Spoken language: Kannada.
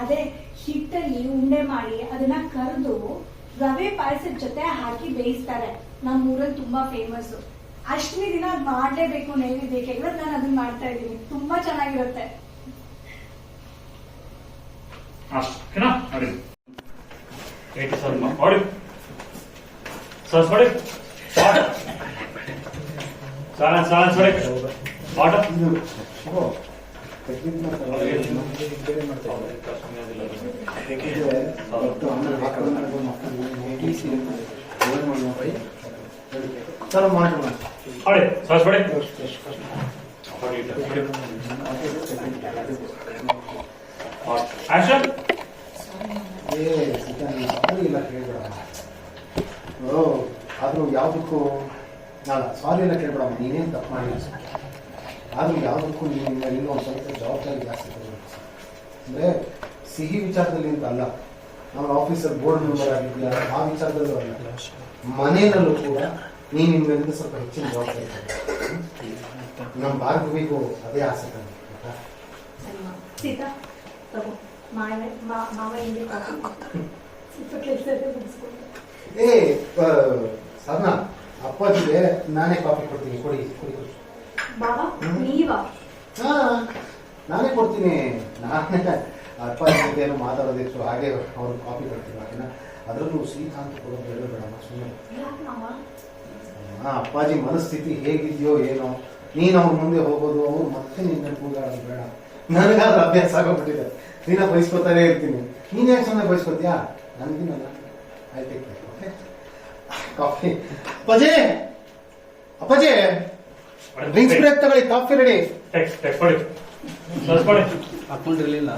ಅದೇ ಹಿಟ್ಟಲ್ಲಿ ಉಂಡೆ ಮಾಡಿ ಅದನ್ನ ಕರೆದು ರವೆ ಪಾಯಸದ ಜೊತೆ ಹಾಕಿ ಬೇಯಿಸ್ತಾರೆ. ನಮ್ಮ ಊರಲ್ಲಿ ತುಂಬಾ ಫೇಮಸ್ ಅಷ್ಟನೇ ದಿನ ಅದ್ ಮಾಡ್ಲೇಬೇಕು ನೈವೇದ್ಯಕ್ಕೆ. ನಾನು ಅದನ್ನ ಮಾಡ್ತಾ ಇದ್ದೀನಿ. ತುಂಬಾ ಚೆನ್ನಾಗಿರುತ್ತೆ. ಅಷ್ಟೇನಾ ನೋಡಿ. ಏಟಿ ಸ್ವಲ್ಪ ಮಾಡಿ. ಸರ್ಸ್ ಮಾಡಿ ಸಾಲ ಸಾಲ ಸರಿ. ಆಟ ಸರ್ಸ್ ಮಾಡಿ ನೀನು ಸಾರಿ ಇಲ್ಲ ಕೇಳ್ಬೇಡ ಓ ಆದ್ರೂ ಯಾವುದಕ್ಕೂ ನಾನು ಸಾರಿ ಎಲ್ಲ ಕೇಳ್ಬಿಡಮ್ಮ ನೀನೇನು ತಪ್ಪು ಮಾಡಿಲ್ಲ ಆದ್ರೂ ಯಾವುದಕ್ಕೂ ನೀನಿಂದ ಇನ್ನೂ ಒಂದು ಸ್ವಲ್ಪ ಜವಾಬ್ದಾರಿ ಜಾಸ್ತಿ ಅಂದರೆ ಸಿಹಿ ವಿಚಾರದಲ್ಲಿ ಅಂತ ಅಲ್ಲ ನಮ್ಮ ಆಫೀಸರ್ ಬೋರ್ಡ್ ಮೆಂಬರ್ ಆಗಿದ್ಯಾ ಆ ವಿಚಾರದಲ್ಲೂ ಅಲ್ಲ ಮನೆಯಲ್ಲೂ ಕೂಡ ನೀನು ನಿಮ್ಮಿಂದ ಸ್ವಲ್ಪ ಹೆಚ್ಚಿನ ಜವಾಬ್ದಾರಿ. ನಮ್ಮ ಭಾರ್ಗವಿಗೂ ಅದೇ ಆಸೆ? ಸೀತಾ ತಗೋ. ಮಾವ ಮಾವ ಮುಗಿಸ್ಕೊಂಡು. ಏ ಅಪ್ಪಾಜಿಗೆ ನಾನೇ ಕಾಫಿ ಕೊಡ್ತೀನಿ ಕೊಡಿ ಕೊಡಿ ಬಾಬಾ. ನೀವಾ? ಹಾ ನಾನೇ ಕೊಡ್ತೀನಿ. ನಾನೇ ಅಪ್ಪಾಜಿ ಜೊತೆ ಏನೋ ಮಾತಾಡೋದಿತ್ತು ಹಾಗೆ ಅವ್ರು ಕಾಫಿ ಕೊಡ್ತೀನಿ ಓಕೆನಾ ಅದರಲ್ಲೂ ಅಂತ ಕೊಡೋದು ಬೇಡ ಬೇಡಮ್ಮ ಸುಮ್ಮನೆ ಅಪ್ಪಾಜಿ ಮನಸ್ಥಿತಿ ಹೇಗಿದೆಯೋ ಏನೋ. ನೀನು ಅವ್ರ ಮುಂದೆ ಹೋಗೋದು ಅವ್ರು ಮತ್ತೆ ನಿನ್ನ ಕೂಗಾಡೋದು ಬೇಡ. ನನಗಾದ್ರೂ ಅಭ್ಯಾಸ ಆಗೋಗ್ಬಿಟ್ಟಿದೆ. ದಿನ ಬಯಸ್ಕೊತಾನೆ ಇರ್ತೀನಿ. ನೀನ್ ಯಾಕೆ ಸುಮ್ಮನೆ ಬಯಸ್ಕೊತೀಯಾ? ನನಗಿನಲ್ಲ ಐ ಟೇಕ್ ಓಕೆ ಕಾಫಿ ಅಪ್ಪಾಜಿ! ಅಪ್ಪಾಜಿ! ಡ್ರಿಂಕ್ಸ್ ಬ್ರೇಕ್ ತಗೊಳ್ಳಿ ಕಾಫಿ ರೆಡಿ ಹಾಕೊಂಡಿರ್ಲಿಲ್ಲ